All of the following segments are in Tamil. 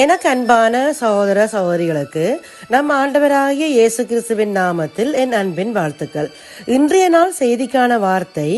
எனக்கு அன்பான சகோதர சகோதரிகளுக்கு நம் ஆண்டவராகிய இயேசு கிறிஸ்துவின் நாமத்தில் என் அன்பின் வாழ்த்துக்கள். இன்றைய நாள் செய்திக்கான வார்த்தை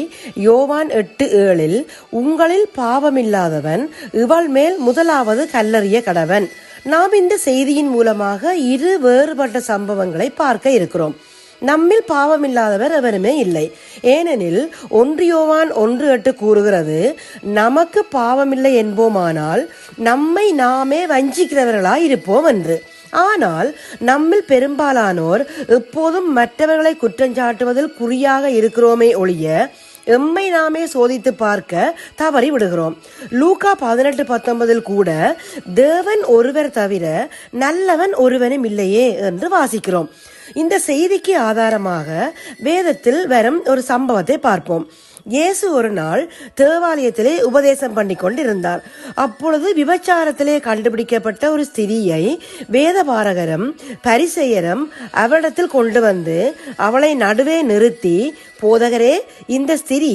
யோவான் எட்டு ஏழில் உங்களில் பாவமில்லாதவன் இவள் மேல் முதலாவது கல்லறிய கடவன். நாம் இந்த செய்தியின் மூலமாக இரு வேறுபட்ட சம்பவங்களை பார்க்க இருக்கிறோம். நம்மில் பாவமில்லாதவர் எவருமே இல்லை. ஏனெனில் ஒன்றியோவான் ஒன்று எட்டு கூறுகிறது நமக்கு பாவமில்லை என்போமானால் நம்மை நாமே வஞ்சிக்கிறவர்களாய் இருப்போம் என்று. ஆனால் நம்மில் பெரும்பாலானோர் எப்போதும் மற்றவர்களை குற்றஞ்சாட்டுவதில் குறியாக இருக்கிறோமே ஒழிய எம்மை நாமே சோதித்து பார்க்க தவறி விடுகிறோம். லூகா பதினெட்டு பத்தொன்பதில் கூட தேவன் ஒருவர் தவிர நல்லவன் ஒருவனும் இல்லையே என்று வாசிக்கிறோம். இந்த செய்திக்கு ஆதாரமாக வேதத்தில் வரும் ஒரு சம்பவத்தை பார்ப்போம். இயேசு ஒரு நாள் தேவாலயத்திலே உபதேசம் பண்ணி கொண்டிருந்தார். அப்பொழுது விபச்சாரத்திலே கண்டுபிடிக்கப்பட்ட ஒரு ஸ்திரியை வேதபாரகரும் பரிசெயரும் அவரிடத்தில் கொண்டு வந்து அவளை நடுவே நிறுத்தி போதகரே இந்த ஸ்திரீ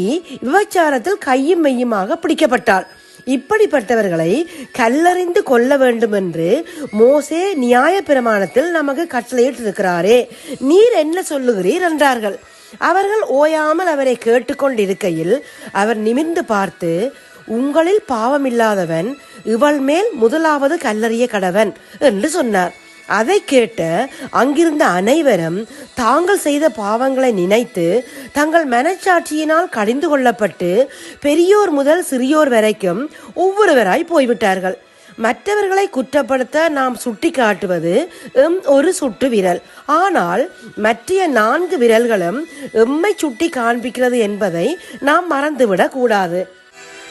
விபச்சாரத்தில் கையும் மெய்யுமாக பிடிக்கப்பட்டாள். இப்படிப்பட்டவர்களை கல்லறிந்து கொள்ள வேண்டும் என்று மோசே நியாய பிரமாணத்தில் நமக்கு கட்டளையிட்டிருக்கிறாரே. நீர் என்ன சொல்லுகிறீர் என்றார்கள். அவர்கள் ஓயாமல் அவரை கேட்டுக்கொண்டிருக்கையில் அவர் நிமிர்ந்து பார்த்து உங்களில் பாவமில்லாதவன் இவள் மேல் முதலாவது கல்லறிய கடவன் என்று சொன்னார். அதை கேட்ட அங்கிருந்த அனைவரும் தாங்கள் செய்த பாவங்களை நினைத்து தங்கள் மனச்சாட்சியினால் கடிந்து கொள்ளப்பட்டு பெரியோர் முதல் சிறியோர் வரைக்கும் ஒவ்வொருவராய் போய்விட்டார்கள். மற்றவர்களை குற்றப்படுத்த நாம் சுட்டி காட்டுவது எம் ஒரு சுட்டு விரல். ஆனால் மற்ற நான்கு விரல்களும் எம்மை சுட்டி காண்பிக்கிறது என்பதை நாம் மறந்துவிடக் கூடாது.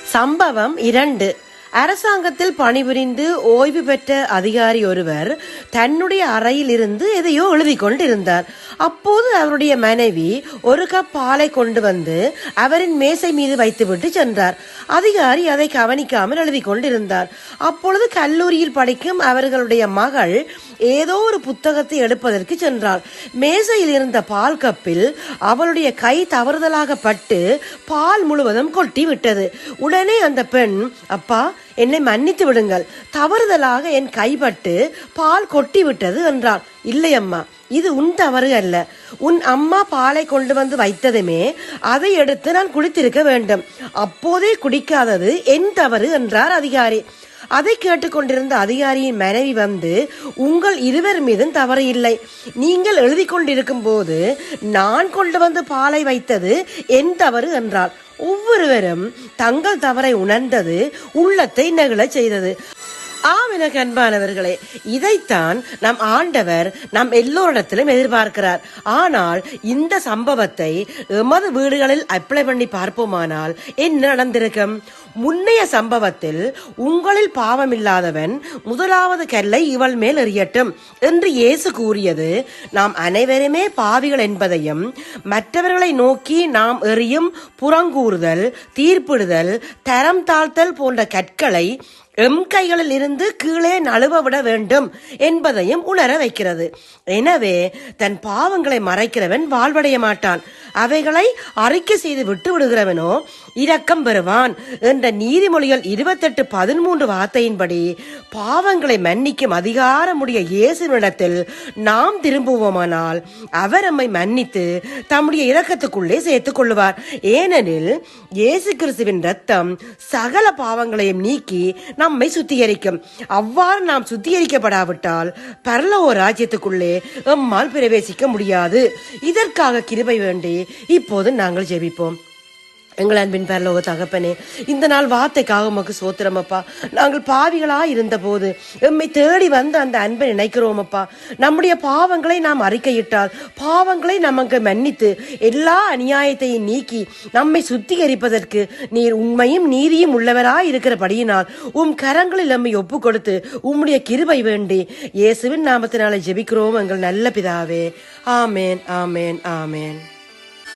சம்பவம் இரண்டு. அரசாங்கத்தில் பணிபுரிந்து ஓய்வு பெற்ற அதிகாரி ஒருவர் தன்னுடைய அறையில் இருந்து எதையோ எழுதி கொண்டிருந்தார் அப்போது அவருடைய மனைவி ஒரு கப் பாலை கொண்டு வந்து அவரின் மேசை மீது வைத்துவிட்டு சென்றார். அதிகாரி அதை கவனிக்காமல் எழுதி கொண்டிருந்தார் அப்பொழுது கல்லூரியில் படிக்கும் அவர்களுடைய மகள் ஏதோ ஒரு புத்தகத்தை எடுப்பதற்கு சென்றாள். மேசையில் இருந்த பால் கப்பில் அவளுடைய கை தவறுதலாக பட்டு பால் முழுவதும் கொட்டி விட்டது உடனே அந்த பெண் அப்பா என்னை மன்னித்து விடுங்கள். தவறுதலாக என் கைப்பட்டு பால் கொட்டி விட்டது என்றாள். இல்லை அம்மா இது உன் தவறு அல்ல. உன் அம்மா பாலை கொண்டு வந்து வைத்ததுமே அதை எடுத்து நான் குடித்திருக்க வேண்டும். அப்போதே குடிக்காதது என் தவறு என்றார் அதிகாரி. அதை கேட்டுக்கொண்டிருந்த அதிகாரியின் மனைவி வந்து உங்கள் இருவர் மீதும் தவறு இல்லை. நீங்கள் எழுதி கொண்டிருக்கும் போது நான் கொண்டு வந்து பாலை வைத்தது என் தவறு என்றார் ஒவ்வொருவரும் தங்கள் தவறை உணர்ந்தது உள்ளத்தை நெகிழச் செய்தது. ஆம் எனக்கு அன்பானவர்களே இதைத்தான் நம் ஆண்டவர் நம் எல்லோரிடத்திலும் எதிர்பார்க்கிறார். ஆனால் இந்த சம்பவத்தை எமது வீடுகளில் அப்ளை பண்ணி பார்ப்போமானால் என்ன நடந்திருக்கும்? முன்னைய சம்பவத்தில் உங்களில் பாவமில்லாதவன் முதலாவது கல்லை இவள் மேல் எறியட்டும் என்று இயேசு கூறியது நாம் அனைவருமே பாவிகள் என்பதையும் மற்றவர்களை நோக்கி நாம் எறியும் புறங்கூறுதல் தீர்ப்பிடுதல் தரம் தாழ்த்தல் போன்ற கற்களை எம் கைகளில் இருந்து கீழே நழுவ விட வேண்டும் என்பதையும் உணர வைக்கிறது. எனவே தன் பாவங்களை மறைக்கிறவன் வாழ்வடைய மாட்டான். அவைகளை அறிக்கை செய்து விட்டு விடுகிறவனோ இரக்கம் பெறுவான் என்ற நீதிமொழிகள் இருபத்தெட்டு பதிமூன்று வார்த்தையின்படி பாவங்களை மன்னிக்கும் அதிகாரமுடைய இயேசுவிடத்தில் நாம் திரும்புவோமானால் அவர் நம்மை மன்னித்து தம்முடைய இரக்கத்துக்குள்ளே சேர்த்துக் கொள்ளுவார். ஏனெனில் இயேசு கிறிஸ்துவின் ரத்தம் சகல பாவங்களையும் நீக்கி நம்மை சுத்திகரிக்கும். அவ்வாறு நாம் சுத்திகரிக்கப்படாவிட்டால் பரலோ ராஜ்யத்துக்குள்ளே எம்மால் பிரவேசிக்க முடியாது. இதற்காக கிருபை வேண்டி இப்போது நாங்கள் ஜெபிப்போம். எங்கள் அன்பின் பரலோக தகப்பனே இந்த நாள் வார்த்தைக்காக உமக்கு சோத்திரமப்பா நாங்கள் பாவிகளா இருந்த போது எம்மை தேடி வந்து அந்த அன்பை நினைக்கிறோமப்பா நம்முடைய பாவங்களை நாம் அறிக்கையிட்டால் பாவங்களை நமக்கு மன்னித்து எல்லா அநியாயத்தையும் நீக்கி நம்மை சுத்திகரிப்பதற்கு நீர் உண்மையும் நீதியும் உள்ளவராய் இருக்கிறபடியினால் உம் கரங்களில் நம்மை ஒப்பு கொடுத்து உம்முடைய கிருபை வேண்டி இயேசுவின் நாமத்தினால ஜெபிக்கிறோம் எங்கள் நல்ல பிதாவே. ஆமேன் ஆமேன் ஆமேன்.